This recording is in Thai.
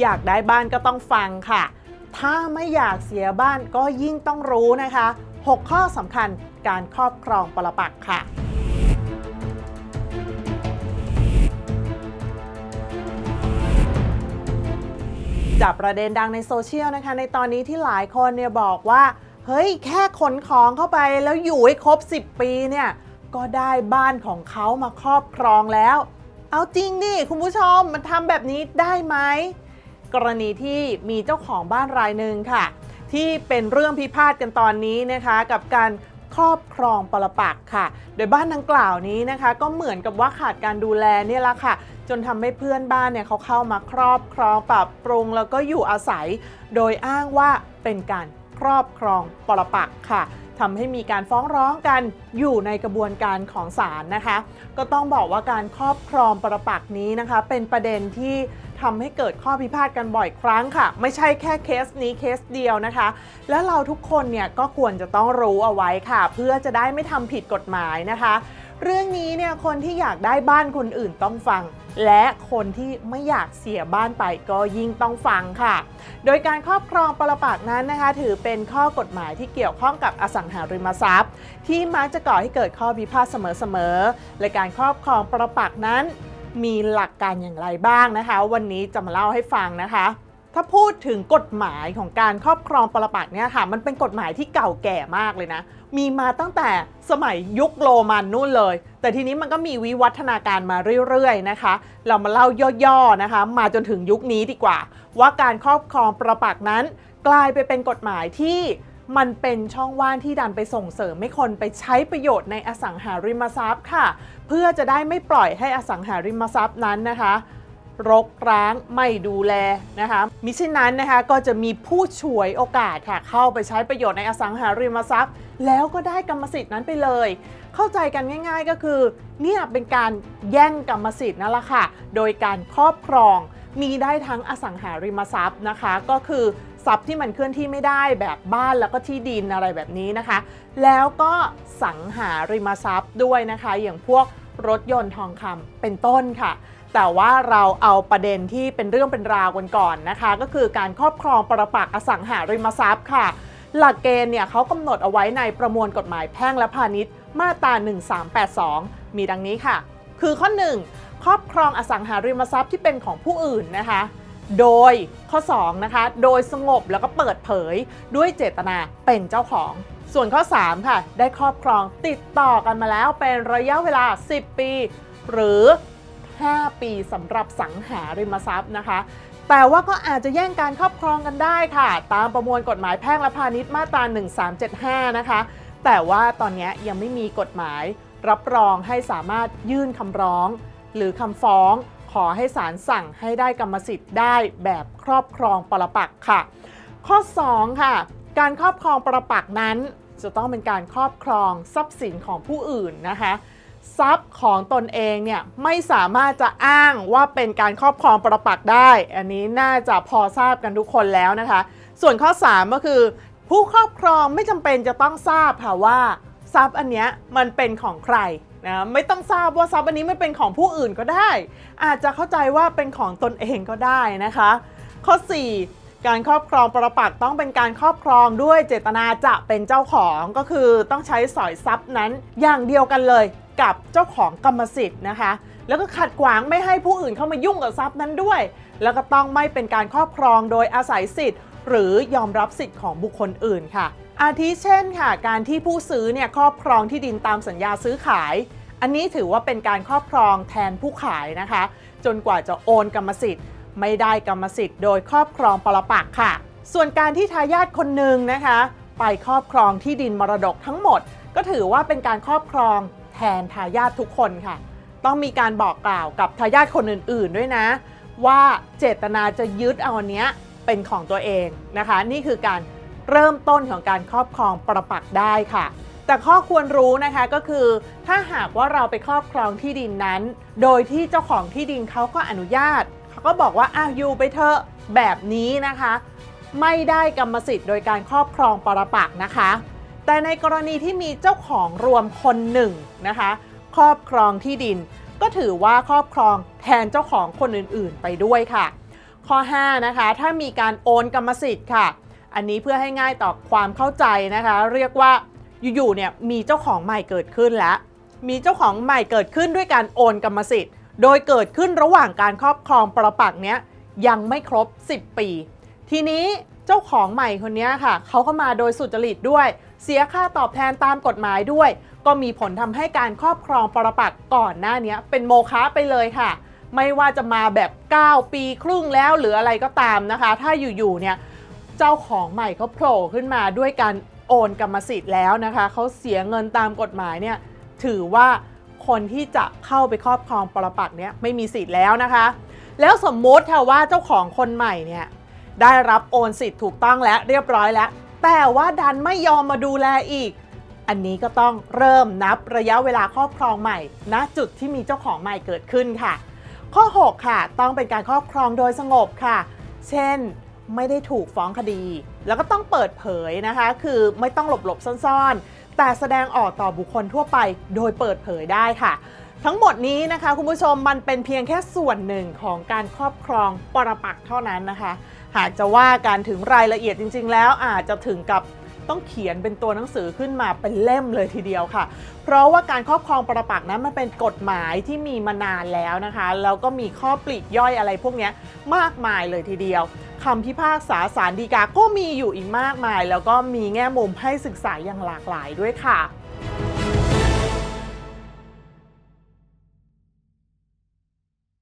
อยากได้บ้านก็ต้องฟังค่ะ ถ้าไม่อยากเสียบ้านก็ยิ่งต้องรู้นะคะ 6 ข้อสำคัญการครอบครองปรปักษ์ค่ะจากประเด็นดังในโซเชียลนะคะ ในตอนนี้ที่หลายคนเนี่ยบอกว่า เฮ้ยแค่ขนของเข้าไปแล้วอยู่ให้ครบ 10 ปีเนี่ย ก็ได้บ้านของเขามาครอบครองแล้ว เอาจริงดิคุณผู้ชมมันทำแบบนี้ได้ไหม กรณีที่มีเจ้าของบ้านรายหนึ่งค่ะ ที่เป็นเรื่องพิพาทกันตอนนี้นะคะกับการครอบครองปรปักษ์ค่ะ โดยบ้านดังกล่าวนี้นะคะ ก็เหมือนกับว่าขาดการดูแลเนี่ยแหละค่ะ จนทำให้เพื่อนบ้านเนี่ยเขาเข้ามาครอบครองปรับปรุงแล้วก็อยู่อาศัย โดยอ้างว่าเป็นการครอบครองปรปักษ์ค่ะทำให้มีการฟ้องร้องกันอยู่ในกระบวนการของศาลนะคะ ก็ต้องบอกว่าการครอบครองปรปักนี้นะคะ เป็นประเด็นที่ ทำให้เกิดข้อพิพาทกันบ่อยครั้งค่ะ ไม่ใช่แค่เคสนี้เคสเดียวนะคะ และเราทุกคนเนี่ยก็ควรจะต้องรู้เอาไว้ค่ะ เพื่อจะได้ไม่ทำผิดกฎหมายนะคะ เรื่องนี้เนี่ยคนที่อยากได้บ้านคนอื่นต้องฟัง และคนที่ไม่อยากเสียบ้านไปก็ยิ่งต้องฟังค่ะ โดยการครอบครองปรปักษ์นั้นนะคะ ถือเป็นข้อกฎหมายที่เกี่ยวข้องกับอสังหาริมทรัพย์ ที่มักจะก่อให้เกิดข้อพิพาทเสมอๆและการครอบครองปรปักษ์นั้น มีหลักการอย่างไรบ้างนะคะ วันนี้จะมาเล่าให้ฟังนะคะ ถ้าพูดถึงกฎหมายของการครอบครองปรปักษ์เนี่ยค่ะมันเป็นกฎหมายที่เก่าแก่มากเลยนะ มีมาตั้งแต่สมัยยุคโรมันนู่นเลย แต่ทีนี้มันก็มีวิวัฒนาการมาเรื่อยๆนะคะ เรามาเล่าย่อๆนะคะ มาจนถึงยุคนี้ดีกว่า ว่าการครอบครองปรปักษ์นั้น กลายไปเป็นกฎหมายที่ มันเป็นช่องว่างที่ดันไปส่งเสริมให้คนไปใช้ประโยชน์ในอสังหาริมทรัพย์ค่ะ เพื่อจะได้ไม่ปล่อยให้อสังหาริมทรัพย์นั้นนะคะรกร้างไม่ดูแลนะคะมิฉะนั้นนะคะก็จะมีผู้ฉวยโอกาสค่ะเข้าไปใช้ประโยชน์ในอสังหาริมทรัพย์ แล้วก็ได้กรรมสิทธิ์นั้นไปเลย เข้าใจกันง่าย ๆ ก็คือเนี่ยเป็นการแย่งกรรมสิทธิ์นั่นแหละค่ะ โดยการครอบครองมีได้ทั้งอสังหาริมทรัพย์นะคะ ก็คือ ทรัพย์ที่มันเคลื่อนที่ไม่ได้แบบบ้านแล้วก็ที่ดินอะไรแบบนี้นะคะ แล้วก็สังหาริมทรัพย์ด้วยนะคะ อย่างพวกรถยนต์ทองคำเป็นต้นค่ะ แต่ว่าเราเอาประเด็นที่เป็นเรื่องเป็นราวกันก่อนนะคะ ก็คือการครอบครองประปักอสังหาริมทรัพย์ค่ะ หลักเกณฑ์เนี่ยเขากำหนดเอาไว้ในประมวลกฎหมายแพ่งและพาณิชย์มาตรา 1382 มีดังนี้ค่ะ คือข้อ 1 ครอบครองอสังหาริมทรัพย์ที่เป็นของผู้อื่นนะคะ โดยข้อ 2 นะคะ โดยสงบแล้วก็เปิดเผยด้วยเจตนาเป็นเจ้าของ ส่วนข้อ 3 ค่ะ ได้ครอบครองติดต่อกันมาแล้วเป็นระยะเวลา 10 ปี หรือ 5 ปีสำหรับสังหาริมทรัพย์นะคะ แต่ว่าก็อาจจะแย่งการครอบครองกันได้ค่ะ ตามประมวลกฎหมายแพ่งและพาณิชย์มาตรา 1375 นะคะ แต่ว่าตอนนี้ยังไม่มีกฎหมาย รับรองให้สามารถยื่นคำร้อง หรือคำฟ้อง ขอให้ศาลสั่งให้ได้กรรมสิทธิ์ได้แบบครอบครองปรปักษ์ค่ะ ข้อ 2 ค่ะ การครอบครองปรปักษ์นั้น จะต้องเป็นการครอบครองทรัพย์สินของผู้อื่นนะคะทรัพย์ของตนเองเนี่ยไม่สามารถจะอ้างว่าเป็นการครอบครองปรปักได้ อันนี้น่าจะพอทราบกันทุกคนแล้วนะคะ ส่วนข้อ 3 ก็คือ ผู้ครอบครองไม่จำเป็นจะต้องทราบค่ะว่า ทรัพย์อันเนี้ยมันเป็นของใคร นะไม่ต้องทราบว่าทรัพย์อันนี้ไม่เป็นของผู้อื่นก็ได้ อาจจะเข้าใจว่าเป็นของตนเองก็ได้นะคะ ข้อ 4 การครอบครองปรปักต้องเป็นการครอบครองด้วยเจตนาจะเป็นเจ้าของก็คือต้องใช้สอยทรัพย์นั้นอย่างเดียวกันเลยกับเจ้าของกรรมสิทธิ์นะคะ แล้วก็ขัดขวางไม่ให้ผู้อื่นเข้ามายุ่งกับทรัพย์นั้นด้วย แล้วก็ต้องไม่เป็นการครอบครองโดยอาศัยสิทธิ์ หรือยอมรับสิทธิ์ของบุคคลอื่นค่ะ อาทิเช่นค่ะ การที่ผู้ซื้อเนี่ยครอบครองที่ดินตามสัญญาซื้อขาย อันนี้ถือว่าเป็นการครอบครองแทนผู้ขายนะคะ จนกว่าจะโอนกรรมสิทธิ์ ไม่ได้กรรมสิทธิ์โดยครอบครองปรปักษ์ค่ะ ส่วนการที่ทายาทคนหนึ่งนะคะ ไปครอบครองที่ดินมรดกทั้งหมด ก็ถือว่าเป็นการครอบครองแทนทายาททุกคนค่ะ ต้องมีการบอกกล่าวกับทายาทคนอื่น ๆ ด้วยนะ ว่าเจตนาจะยึดเอาอันเนี้ยเป็นของตัวเองนะคะ นี่คือการ เริ่มต้นของการครอบครองประปักษ์ได้ค่ะ แต่ข้อควรรู้นะคะก็คือ ถ้าหากว่าเราไปครอบครองที่ดินนั้น โดยที่เจ้าของที่ดินเขาก็อนุญาตเขาก็บอกว่าอ้าวอยู่ไปเถอะแบบนี้นะคะ ไม่ได้กรรมสิทธิ์โดยการครอบครองปรปักษ์นะคะ แต่ในกรณีที่มีเจ้าของรวมคนหนึ่งนะคะ ครอบครองที่ดิน ก็ถือว่าครอบครองแทนเจ้าของคนอื่นๆ ไปด้วยค่ะ ข้อ 5 นะคะ ถ้ามีการโอนกรรมสิทธิ์ค่ะ อันนี้เพื่อให้ง่ายต่อความเข้าใจนะคะ เรียกว่าอยู่ๆเนี่ยมีเจ้าของใหม่เกิดขึ้นแล้ว มีเจ้าของใหม่เกิดขึ้นด้วยการโอนกรรมสิทธิ์ โดยเกิดขึ้นระหว่างการครอบครองประปักเนี้ยยังไม่ครบ 10 ปี ทีนี้เจ้าของใหม่คนนี้ค่ะ เขาก็มาโดยสุจริตด้วย เสียค่าตอบแทนตามกฎหมายด้วย ก็มีผลทำให้การครอบครองปรปักก่อนหน้านี้เป็นโมฆะไปเลยค่ะ ไม่ว่าจะมาแบบ 9 ปีครึ่งแล้วหรืออะไรก็ตามนะคะ ถ้าอยู่ๆเนี่ย เจ้าของใหม่เขาโผล่ขึ้นมาด้วยการโอนกรรมสิทธิ์แล้วนะคะเขาเสียเงินตามกฎหมายเนี่ยถือว่าคนที่จะเข้าไปครอบครองปรปักษ์เนี่ยไม่มีสิทธิ์แล้วนะคะ แล้วสมมติค่ะว่าเจ้าของคนใหม่เนี่ยได้รับโอนสิทธิ์ถูกต้องแล้วเรียบร้อยแล้ว แต่ว่าดันไม่ยอมมาดูแลอีก อันนี้ก็ต้องเริ่มนับระยะเวลาครอบครองใหม่ณจุดที่มีเจ้าของใหม่เกิดขึ้นค่ะ ข้อ 6 ค่ะ ต้องเป็นการครอบครองโดยสงบค่ะ เช่น ไม่ได้ถูกฟ้องคดี แล้วก็ต้องเปิดเผยนะคะ คือไม่ต้องหลบหลบซ่อนๆ แต่แสดงออกต่อบุคคลทั่วไปโดยเปิดเผยได้ค่ะ ทั้งหมดนี้นะคะ คุณผู้ชมมันเป็นเพียงแค่ส่วนหนึ่งของการครอบครองปรปักษ์เท่านั้นนะคะ หากจะว่าการถึงรายละเอียดจริง ๆ แล้วอาจจะถึงกับ ต้องเขียนเป็นตัวหนังสือขึ้นมาเป็นเล่มเลยทีเดียวค่ะ เพราะว่าการครอบครองปรปักษ์นั้นมันเป็นกฎหมายที่มีมานานแล้วนะคะแล้วก็มีข้อปลีกย่อยอะไรพวกนี้มากมายเลยทีเดียวคำพิพากษาสารดีกาก็มีอยู่อีกมากมาย แล้วก็มีแง่มุมให้ศึกษาอย่างหลากหลายด้วยค่ะ